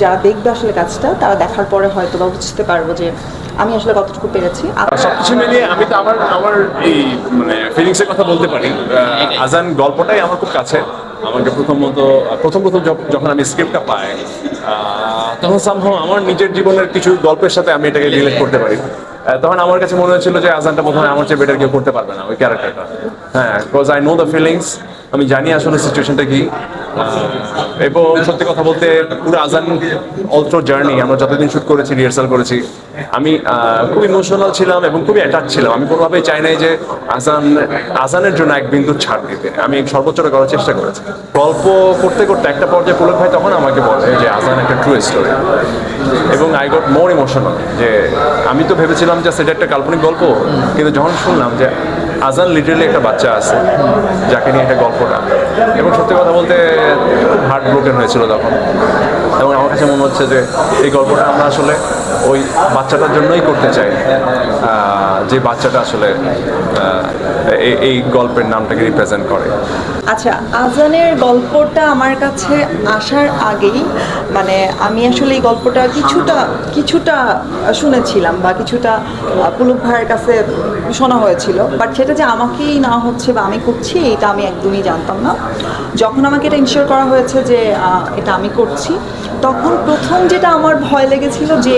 যারা দেখবে আসলে কাজটা তারা দেখার পরে হয়তো বা বুঝতে পারব যে আমি আসলে কতটুকু পেরেছি। সবকিছু মিলিয়ে আমি তো আমার আমার এই মানে ফিলিংস এর কথা বলতে পারি। আজান গল্পটাই আমার খুব কাছে। আমাকে প্রথমত প্রথম প্রথম যখন আমি স্ক্রিপ্টটা পাই তখন সামহাও আমার নিজের জীবনের কিছু গল্পের সাথে আমি এটাকে রিলেট করতে পারি। তখন আমার কাছে মনে হয়েছিল যে আজানটা বোধহয় আমার চেয়ে বেটার কেউ করতে পারবে না ওই ক্যারেক্টারটা হ্যাঁ because I know the feelings আমি জানি আসলে সিচুয়েশনটা কি। এবং সত্যি কথা বলতে পুরো আজান অলট্রো জার্নি আমরা যতদিন শুট করেছি রিহার্সাল করেছি, আমি খুব ইমোশনাল ছিলাম এবং খুবই অ্যাটাচ ছিলাম। আমি কোনোভাবেই চাই নাই যে আজান, আজানের জন্য এক বিন্দু ছাড় দিতে। আমি সর্বোচ্চটা করার চেষ্টা করেছি। গল্প করতে করতে একটা পর্যায়ে পুলক ভাই তখন আমাকে বলে যে আজান একটা ট্রু স্টোরি এবং আই গট মোর ইমোশনাল যে আমি তো ভেবেছিলাম যে সেটা একটা কাল্পনিক গল্প, কিন্তু যখন শুনলাম যে আজান লিটারেলি একটা বাচ্চা আছে, যাকে নিয়ে একটা গল্পটা এবং সত্যি কথা বলতে হার্ট ব্রোকেন হয়েছিল তখন। এবং আমার কাছে মনে হচ্ছে যে এই গল্পটা আমরা আসলে ওই বাচ্চাটার জন্যই করতে চাই। যে বাচ্চাটা আসলে এই- গল্পের নামটাকে রিপ্রেজেন্ট করে। আচ্ছা আজানের গল্পটা আমার কাছে আসার আগেই মানে আমি আসলে এই গল্পটা কিছুটা কিছুটা শুনেছিলাম বা কিছুটা পুলক ভাইয়ের কাছে শোনা হয়েছিল। বাট সেটা যে আমাকেই না হচ্ছে বা আমি করছি, এটা আমি একদমই জানতাম না। যখন আমাকে এটা ইনশিওর করা হয়েছে যে এটা আমি করছি তখন প্রথম যেটা আমার ভয় লেগেছিল যে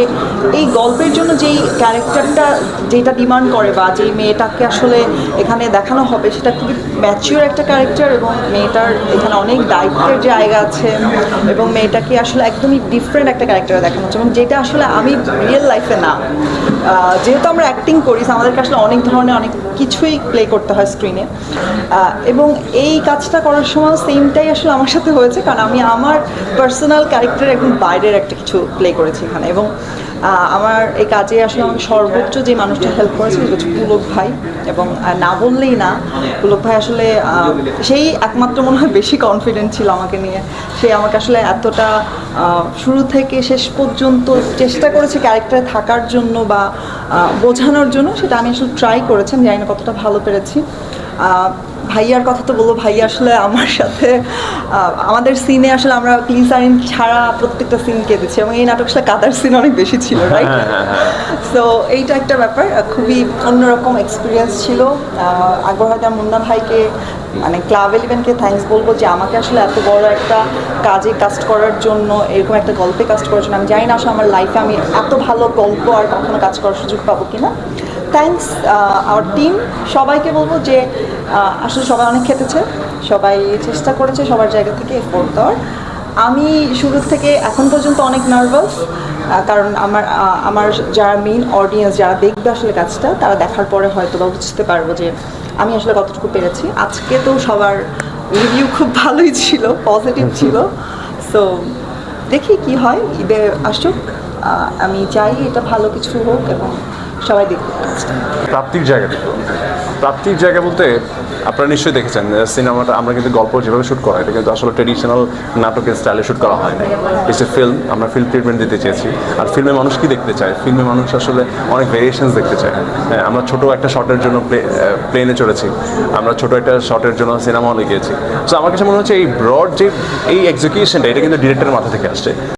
এই গল্পের জন্য যেই ক্যারেক্টারটা যেটা ডিমান্ড করে বা যেই মেয়েটাকে আসলে এখানে দেখানো হবে, সেটা খুবই ম্যাচিওর একটা ক্যারেক্টার এবং মেয়েটার এখানে অনেক দায়িত্বের জায়গা আছে এবং মেয়েটাকে আসলে একদমই ডিফারেন্ট একটা ক্যারেক্টার দেখানো হচ্ছে এবং যেটা আসলে আমি রিয়েল লাইফে না। যেহেতু আমরা অ্যাক্টিং করি আমাদেরকে আসলে অনেক ধরনের অনেক কিছুই প্লে করতে হয় স্ক্রিনে এবং এই কাজটা করার সময় সেমটাই আসলে আমার সাথে হয়েছে, কারণ আমি আমার পার্সোনাল ক্যারেক্টার একদম বাইরের একটা কিছু প্লে করেছি এখানে এবং আমার এই কাজে আসলে আমাকে সর্বোচ্চ যে মানুষটা হেল্প করেছে সেটা হচ্ছে পুলক ভাই এবং না বললেই না, পুলক ভাই আসলে সেই একমাত্র মনে হয় বেশি কনফিডেন্ট ছিল আমাকে নিয়ে। সে আমাকে আসলে এতটা শুরু থেকে শেষ পর্যন্ত চেষ্টা করেছে ক্যারেক্টারে থাকার জন্য বা বোঝানোর জন্য, সেটা আমি আসলে ট্রাই করেছি, আমি জানি না কতটা ভালো পেরেছি। ভাইয়ার কথা তো বলব ভাইয়া আসলে আমার সাথে আমাদের সিনে আসলে আমরা ক্লিসারিন ছাড়া প্রত্যেকটা সিন কেঁদেছি এবং এই নাটক আসলে কাদার সিন অনেক বেশি ছিল রাইট সো এইটা একটা ব্যাপার খুবই অন্যরকম এক্সপিরিয়েন্স ছিল। আকবর হায়দার মুন্না ভাইকে মানে ক্লাব ইলেভেনকে থ্যাঙ্কস বলব যে আমাকে আসলে এত বড় একটা কাজে কাস্ট করার জন্য এরকম একটা গল্পে কাস্ট করার জন্য আমি জানি না আসলে আমার লাইফে আমি এত ভালো গল্প আর কখনো কাজ করার সুযোগ পাবো কিনা। থ্যাঙ্কস আওয়ার টিম সবাইকে বলব যে আসলে সবাই অনেক খেটেছে। সবাই চেষ্টা করেছে, সবার জায়গা থেকে এফোর্ট দেওয়ার। আমি শুরু থেকে এখন পর্যন্ত অনেক নার্ভাস কারণ আমার আমার যারা মেইন অডিয়েন্স যারা দেখবে আসলে কাজটা, তারা দেখার পরে হয়তো বা বুঝতে পারব যে আমি আসলে কতটুকু পেরেছি। আজকে তো সবার রিভিউ খুব ভালোই ছিল পজিটিভ ছিল। সো দেখি কি হয়, ঈদে আসুক আমি চাই এটা ভালো কিছু হোক এবং সবাই কাজটা প্রাপ্তির জায়গা। প্রাপ্তির জায়গা বলতে আপনারা নিশ্চয়ই দেখেছেন সিনেমাটা আমরা কিন্তু গল্প যেভাবে শ্যুট করা এটা কিন্তু আসলে ট্রেডিশনাল নাটকের স্টাইলে শ্যুট করা হয় না এসে ফিল্ম আমরা ফিল্ম ট্রিটমেন্ট দিতে চেয়েছি। আর ফিল্মে মানুষ কি দেখতে চায়? ফিল্মে মানুষ আসলে অনেক ভেরিয়েশনস দেখতে চায়। হ্যাঁ, আমরা ছোট একটা শটের জন্য প্লেনে চলেছি আমরা ছোট একটা শটের জন্য সিনেমা হলে গিয়েছি। সো আমার কাছে মনে হচ্ছে এই ব্রড যে এই এক্সিকিউশনটা এটা কিন্তু ডিরেক্টরের মাথা থেকে আসছে।